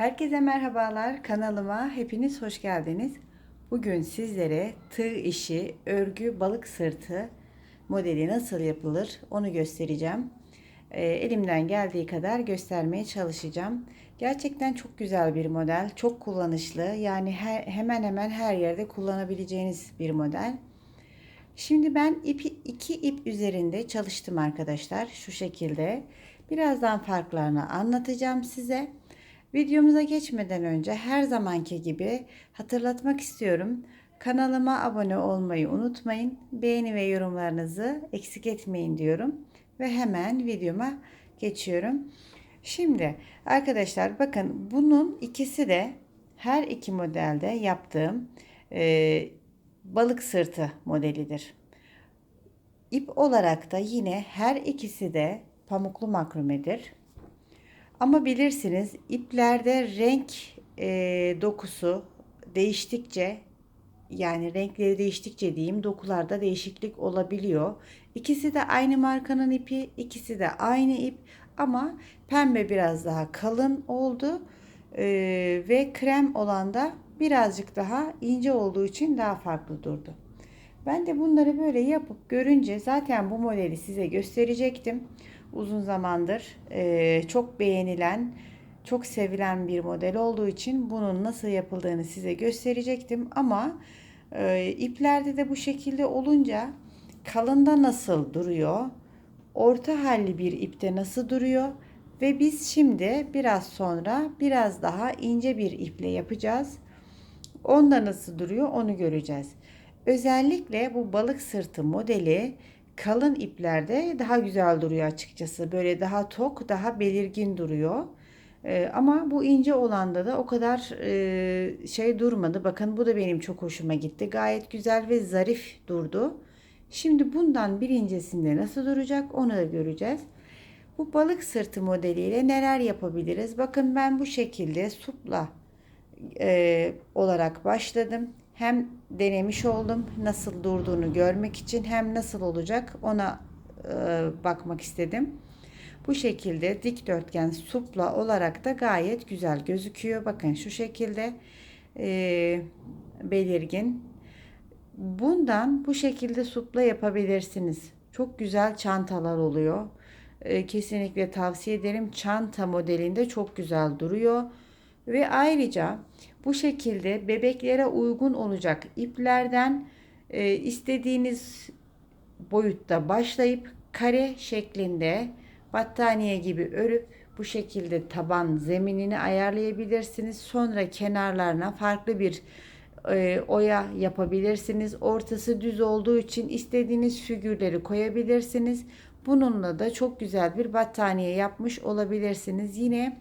Herkese merhabalar. Kanalıma hepiniz hoş geldiniz. Bugün sizlere tığ işi, örgü, balık sırtı modeli nasıl yapılır onu göstereceğim. Ee, elimden geldiği kadar göstermeye çalışacağım. Gerçekten çok güzel bir model, çok kullanışlı. Yani her, hemen hemen her yerde kullanabileceğiniz bir model. Şimdi ben ipi iki ip üzerinde çalıştım arkadaşlar. Şu şekilde. Birazdan farklarını anlatacağım size. Videomuza geçmeden önce her zamanki gibi hatırlatmak istiyorum. Kanalıma abone olmayı unutmayın. Beğeni ve yorumlarınızı eksik etmeyin diyorum. Ve hemen videoma geçiyorum. Şimdi arkadaşlar bakın bunun ikisi de her iki modelde yaptığım e, balık sırtı modelidir. İp olarak da yine her ikisi de pamuklu makrumedir. Ama bilirsiniz iplerde renk e, dokusu değiştikçe yani renkleri değiştikçe diyeyim dokularda değişiklik olabiliyor. İkisi de aynı markanın ipi, ikisi de aynı ip ama pembe biraz daha kalın oldu e, ve krem olan da birazcık daha ince olduğu için daha farklı durdu. Ben de bunları böyle yapıp görünce zaten bu modeli size gösterecektim uzun zamandır e, çok beğenilen, çok sevilen bir model olduğu için bunun nasıl yapıldığını size gösterecektim. Ama e, iplerde de bu şekilde olunca kalında nasıl duruyor, orta halli bir ipte nasıl duruyor ve biz şimdi biraz sonra biraz daha ince bir iple yapacağız. Onda nasıl duruyor onu göreceğiz. Özellikle bu balık sırtı modeli kalın iplerde daha güzel duruyor açıkçası. Böyle daha tok, daha belirgin duruyor. Ee, ama bu ince olanda da o kadar e, şey durmadı. Bakın bu da benim çok hoşuma gitti. Gayet güzel ve zarif durdu. Şimdi bundan bir incesinde nasıl duracak onu da göreceğiz. Bu balık sırtı modeliyle neler yapabiliriz? Bakın ben bu şekilde supla e, olarak başladım hem denemiş oldum nasıl durduğunu görmek için hem nasıl olacak ona e, bakmak istedim. Bu şekilde dikdörtgen supla olarak da gayet güzel gözüküyor. Bakın şu şekilde e, belirgin. Bundan bu şekilde supla yapabilirsiniz. Çok güzel çantalar oluyor. E, kesinlikle tavsiye ederim. Çanta modelinde çok güzel duruyor. Ve ayrıca bu şekilde bebeklere uygun olacak iplerden e, istediğiniz boyutta başlayıp kare şeklinde battaniye gibi örüp bu şekilde taban zeminini ayarlayabilirsiniz. Sonra kenarlarına farklı bir e, oya yapabilirsiniz. Ortası düz olduğu için istediğiniz figürleri koyabilirsiniz. Bununla da çok güzel bir battaniye yapmış olabilirsiniz. Yine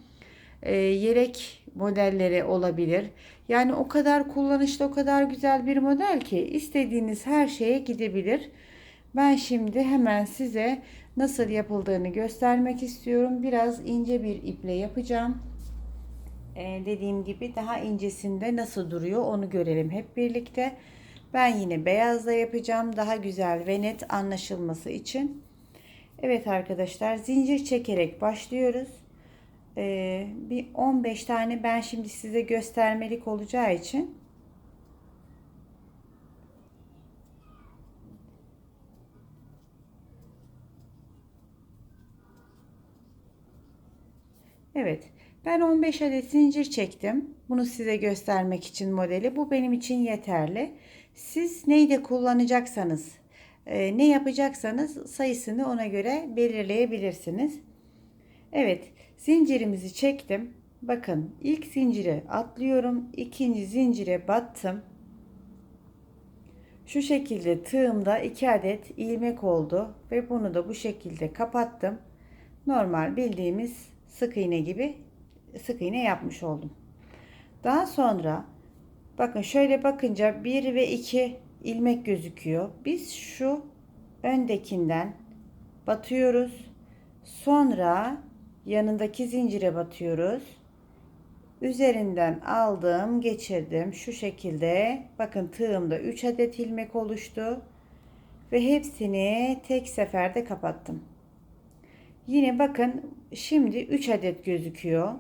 e, yelek modelleri olabilir. Yani o kadar kullanışlı, o kadar güzel bir model ki istediğiniz her şeye gidebilir. Ben şimdi hemen size nasıl yapıldığını göstermek istiyorum. Biraz ince bir iple yapacağım. Ee, dediğim gibi daha incesinde nasıl duruyor onu görelim hep birlikte. Ben yine beyazla yapacağım. Daha güzel ve net anlaşılması için. Evet arkadaşlar zincir çekerek başlıyoruz. Ee, bir 15 tane ben şimdi size göstermelik olacağı için Evet. Ben 15 adet zincir çektim. Bunu size göstermek için modeli. Bu benim için yeterli. Siz neyi de kullanacaksanız, e, ne yapacaksanız sayısını ona göre belirleyebilirsiniz. Evet. Zincirimizi çektim. Bakın ilk zincire atlıyorum. ikinci zincire battım. Şu şekilde tığımda 2 adet ilmek oldu ve bunu da bu şekilde kapattım. Normal bildiğimiz sık iğne gibi sık iğne yapmış oldum. Daha sonra bakın şöyle bakınca 1 ve 2 ilmek gözüküyor. Biz şu öndekinden batıyoruz. Sonra yanındaki zincire batıyoruz. Üzerinden aldım, geçirdim. Şu şekilde bakın tığımda 3 adet ilmek oluştu ve hepsini tek seferde kapattım. Yine bakın şimdi 3 adet gözüküyor.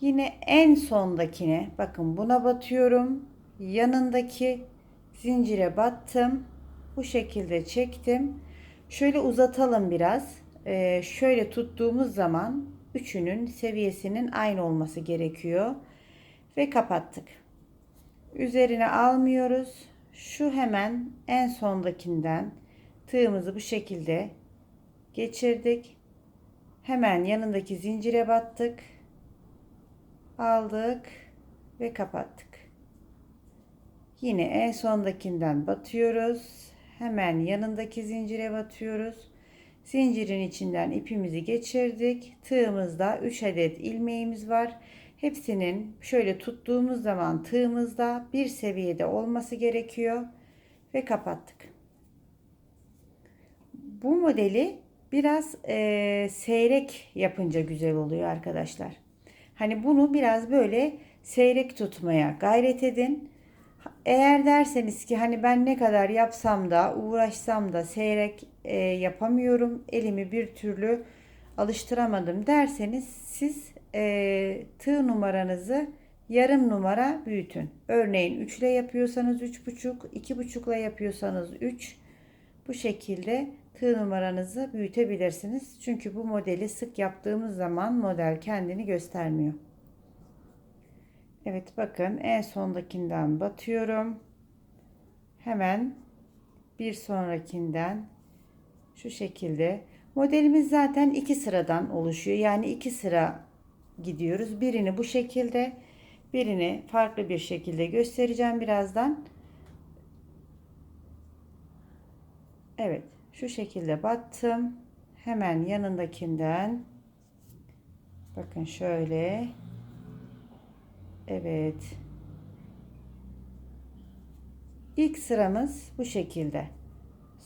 Yine en sondakine bakın buna batıyorum. Yanındaki zincire battım. Bu şekilde çektim. Şöyle uzatalım biraz. Ee, şöyle tuttuğumuz zaman üçünün seviyesinin aynı olması gerekiyor. Ve kapattık. Üzerine almıyoruz. Şu hemen en sondakinden tığımızı bu şekilde geçirdik. Hemen yanındaki zincire battık. Aldık ve kapattık. Yine en sondakinden batıyoruz. Hemen yanındaki zincire batıyoruz. Zincirin içinden ipimizi geçirdik. Tığımızda 3 adet ilmeğimiz var. Hepsinin şöyle tuttuğumuz zaman tığımızda bir seviyede olması gerekiyor ve kapattık. Bu modeli biraz e, seyrek yapınca güzel oluyor arkadaşlar. Hani bunu biraz böyle seyrek tutmaya gayret edin. Eğer derseniz ki hani ben ne kadar yapsam da uğraşsam da seyrek e, yapamıyorum, elimi bir türlü alıştıramadım derseniz siz e, tığ numaranızı yarım numara büyütün. Örneğin 3 ile yapıyorsanız 3,5, 2,5 ile yapıyorsanız 3 bu şekilde tığ numaranızı büyütebilirsiniz. Çünkü bu modeli sık yaptığımız zaman model kendini göstermiyor. Evet bakın en sondakinden batıyorum. Hemen bir sonrakinden şu şekilde. Modelimiz zaten iki sıradan oluşuyor. Yani iki sıra gidiyoruz. Birini bu şekilde, birini farklı bir şekilde göstereceğim birazdan. Evet, şu şekilde battım. Hemen yanındakinden bakın şöyle Evet. İlk sıramız bu şekilde.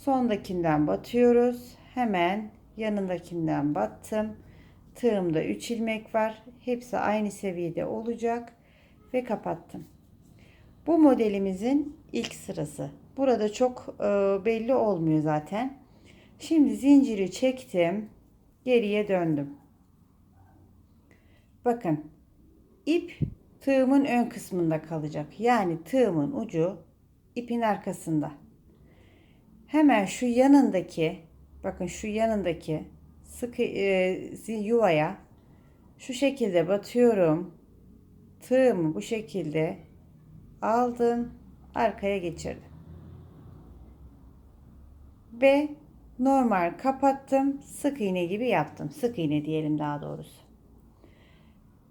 Sondakinden batıyoruz. Hemen yanındakinden battım. Tığımda 3 ilmek var. Hepsi aynı seviyede olacak ve kapattım. Bu modelimizin ilk sırası. Burada çok e, belli olmuyor zaten. Şimdi zinciri çektim. Geriye döndüm. Bakın ip tığımın ön kısmında kalacak. Yani tığımın ucu ipin arkasında. Hemen şu yanındaki bakın şu yanındaki sıkı e, yuvaya şu şekilde batıyorum. Tığımı bu şekilde aldım, arkaya geçirdim. Ve normal kapattım. Sık iğne gibi yaptım. Sık iğne diyelim daha doğrusu.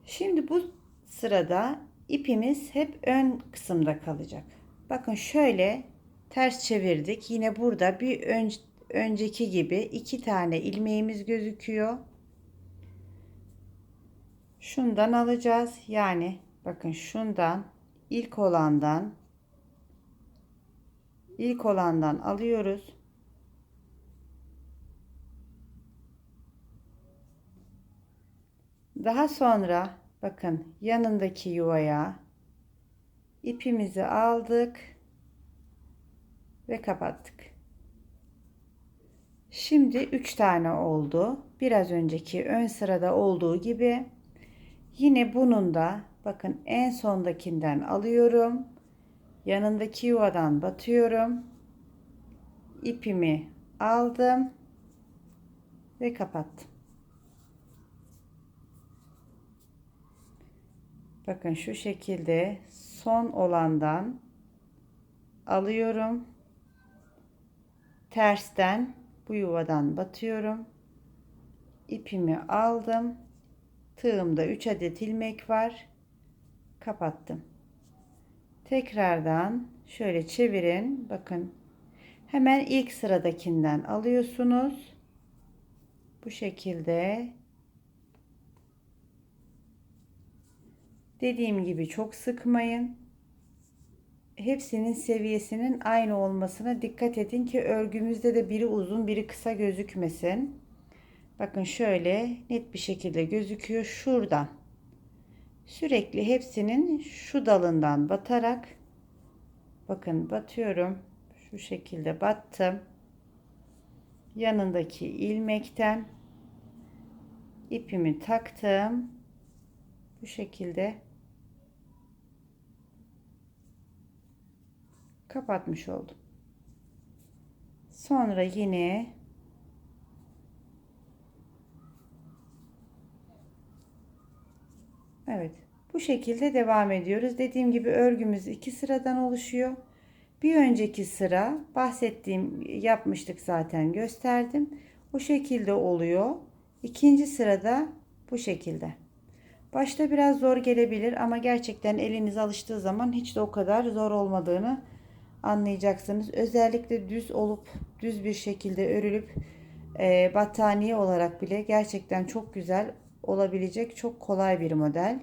Şimdi bu sırada ipimiz hep ön kısımda kalacak. Bakın şöyle ters çevirdik. Yine burada bir ön, önceki gibi iki tane ilmeğimiz gözüküyor. Şundan alacağız. Yani bakın şundan ilk olandan ilk olandan alıyoruz. Daha sonra bakın yanındaki yuvaya ipimizi aldık ve kapattık. Şimdi 3 tane oldu. Biraz önceki ön sırada olduğu gibi yine bunun da bakın en sondakinden alıyorum. Yanındaki yuvadan batıyorum. ipimi aldım ve kapattım. Bakın şu şekilde son olandan alıyorum. Tersten bu yuvadan batıyorum. İpimi aldım. Tığımda 3 adet ilmek var. Kapattım. Tekrardan şöyle çevirin. Bakın hemen ilk sıradakinden alıyorsunuz. Bu şekilde Dediğim gibi çok sıkmayın. Hepsinin seviyesinin aynı olmasına dikkat edin ki örgümüzde de biri uzun biri kısa gözükmesin. Bakın şöyle net bir şekilde gözüküyor şuradan. Sürekli hepsinin şu dalından batarak bakın batıyorum. Şu şekilde battım. Yanındaki ilmekten ipimi taktım Bu şekilde kapatmış oldum. Sonra yine Evet. Bu şekilde devam ediyoruz. Dediğim gibi örgümüz iki sıradan oluşuyor. Bir önceki sıra bahsettiğim yapmıştık zaten gösterdim. Bu şekilde oluyor. İkinci sırada bu şekilde. Başta biraz zor gelebilir ama gerçekten eliniz alıştığı zaman hiç de o kadar zor olmadığını anlayacaksınız. Özellikle düz olup düz bir şekilde örülüp e, battaniye olarak bile gerçekten çok güzel olabilecek çok kolay bir model.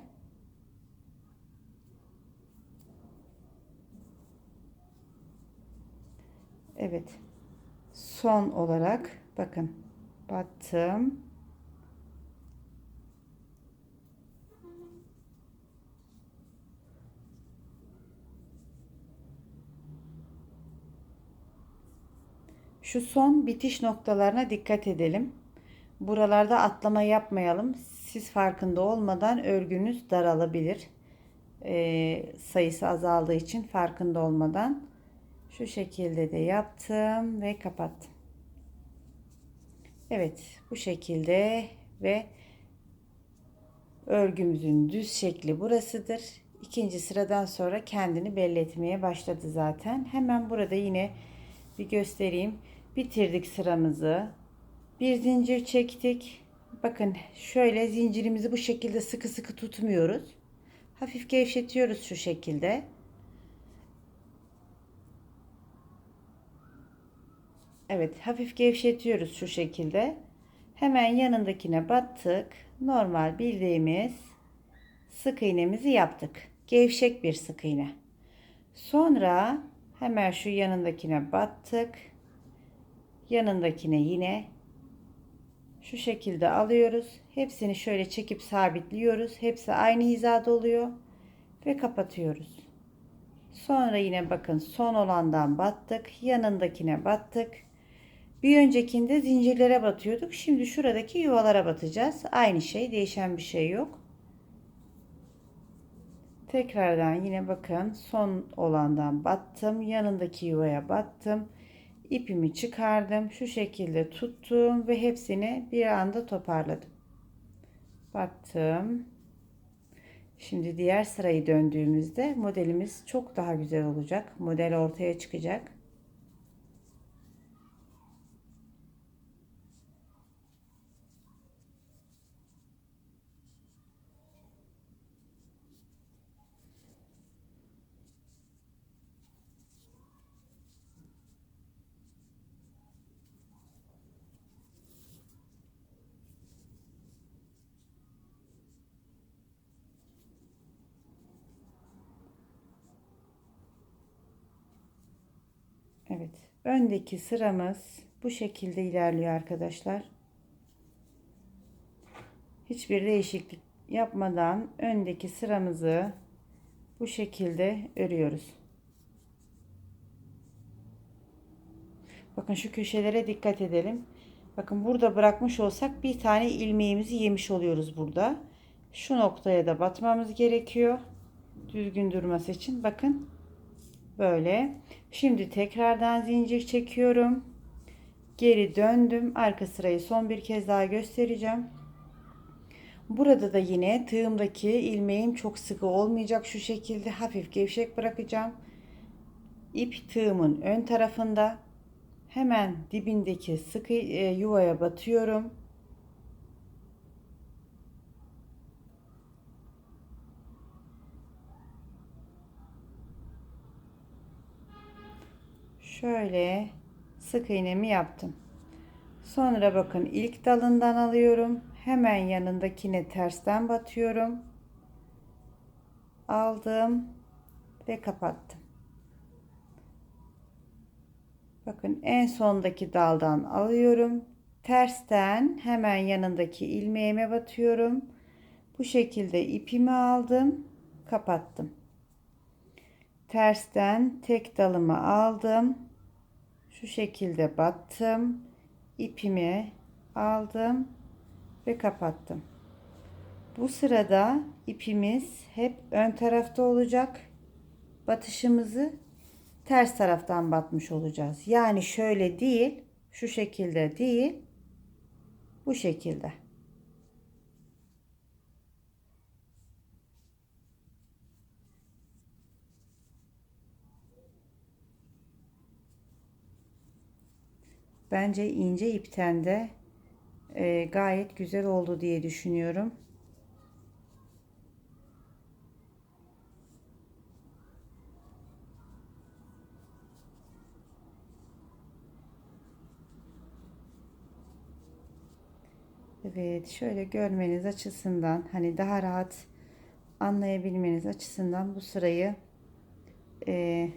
Evet. Son olarak bakın battım. Şu son bitiş noktalarına dikkat edelim. Buralarda atlama yapmayalım. Siz farkında olmadan örgünüz daralabilir. Ee, sayısı azaldığı için farkında olmadan. Şu şekilde de yaptım ve kapattım. Evet bu şekilde ve örgümüzün düz şekli burasıdır. İkinci sıradan sonra kendini belli etmeye başladı zaten. Hemen burada yine bir göstereyim. Bitirdik sıramızı. Bir zincir çektik. Bakın şöyle zincirimizi bu şekilde sıkı sıkı tutmuyoruz. Hafif gevşetiyoruz şu şekilde. Evet hafif gevşetiyoruz şu şekilde. Hemen yanındakine battık. Normal bildiğimiz sık iğnemizi yaptık. Gevşek bir sık iğne. Sonra hemen şu yanındakine battık. Yanındakine yine şu şekilde alıyoruz. Hepsini şöyle çekip sabitliyoruz. Hepsi aynı hizada oluyor ve kapatıyoruz. Sonra yine bakın son olandan battık. Yanındakine battık. Bir öncekinde zincirlere batıyorduk. Şimdi şuradaki yuvalara batacağız. Aynı şey, değişen bir şey yok. Tekrardan yine bakın son olandan battım. Yanındaki yuvaya battım. İpimi çıkardım. Şu şekilde tuttum ve hepsini bir anda toparladım. Battım. Şimdi diğer sırayı döndüğümüzde modelimiz çok daha güzel olacak. Model ortaya çıkacak. Evet. Öndeki sıramız bu şekilde ilerliyor arkadaşlar. Hiçbir değişiklik yapmadan öndeki sıramızı bu şekilde örüyoruz. Bakın şu köşelere dikkat edelim. Bakın burada bırakmış olsak bir tane ilmeğimizi yemiş oluyoruz burada. Şu noktaya da batmamız gerekiyor. Düzgün durması için. Bakın Böyle. Şimdi tekrardan zincir çekiyorum. Geri döndüm. Arka sırayı son bir kez daha göstereceğim. Burada da yine tığımdaki ilmeğim çok sıkı olmayacak. Şu şekilde hafif gevşek bırakacağım. İp tığımın ön tarafında. Hemen dibindeki sıkı e, yuvaya batıyorum. Şöyle sık iğnemi yaptım. Sonra bakın ilk dalından alıyorum. Hemen yanındakine tersten batıyorum. Aldım ve kapattım. Bakın en sondaki daldan alıyorum. Tersten hemen yanındaki ilmeğime batıyorum. Bu şekilde ipimi aldım, kapattım. Tersten tek dalımı aldım şu şekilde battım ipimi aldım ve kapattım Bu sırada ipimiz hep ön tarafta olacak. Batışımızı ters taraftan batmış olacağız. Yani şöyle değil, şu şekilde değil, bu şekilde. Bence ince ipten de e, gayet güzel oldu diye düşünüyorum. Evet şöyle görmeniz açısından hani daha rahat anlayabilmeniz açısından bu sırayı e,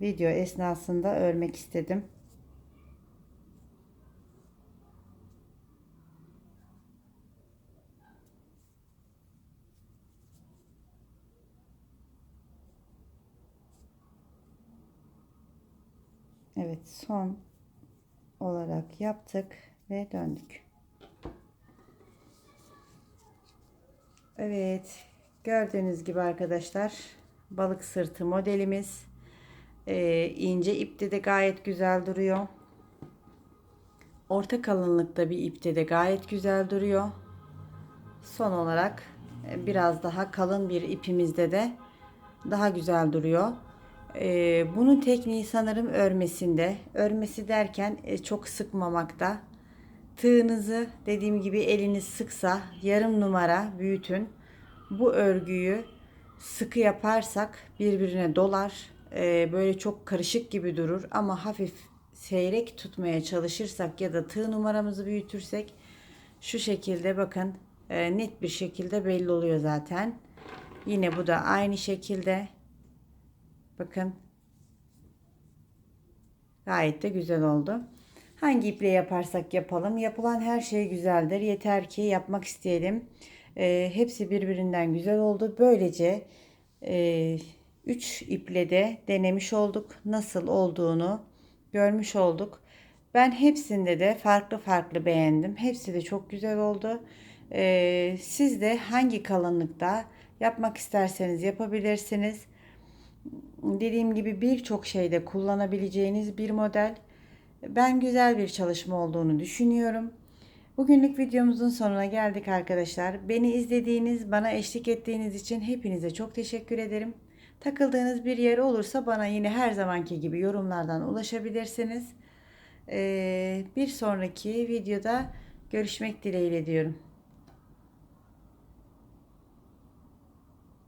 video esnasında örmek istedim. Son olarak yaptık ve döndük. Evet gördüğünüz gibi arkadaşlar balık sırtı modelimiz ee, ince ipte de gayet güzel duruyor. Orta kalınlıkta bir ipte de gayet güzel duruyor. Son olarak e, biraz daha kalın bir ipimizde de daha güzel duruyor. Ee, bunun tekniği sanırım örmesinde. Örmesi derken e, çok sıkmamakta. Tığınızı dediğim gibi eliniz sıksa yarım numara büyütün. Bu örgüyü sıkı yaparsak birbirine dolar. Ee, böyle çok karışık gibi durur ama hafif seyrek tutmaya çalışırsak ya da tığ numaramızı büyütürsek şu şekilde bakın e, net bir şekilde belli oluyor zaten. Yine bu da aynı şekilde. Bakın. Gayet de güzel oldu. Hangi iple yaparsak yapalım. Yapılan her şey güzeldir. Yeter ki yapmak isteyelim. E, hepsi birbirinden güzel oldu. Böylece 3 e, iple de denemiş olduk. Nasıl olduğunu görmüş olduk. Ben hepsinde de farklı farklı beğendim. Hepsi de çok güzel oldu. E, siz de hangi kalınlıkta yapmak isterseniz yapabilirsiniz. Dediğim gibi birçok şeyde kullanabileceğiniz bir model. Ben güzel bir çalışma olduğunu düşünüyorum. Bugünlük videomuzun sonuna geldik arkadaşlar. Beni izlediğiniz, bana eşlik ettiğiniz için hepinize çok teşekkür ederim. Takıldığınız bir yer olursa bana yine her zamanki gibi yorumlardan ulaşabilirsiniz. Ee, bir sonraki videoda görüşmek dileğiyle diyorum.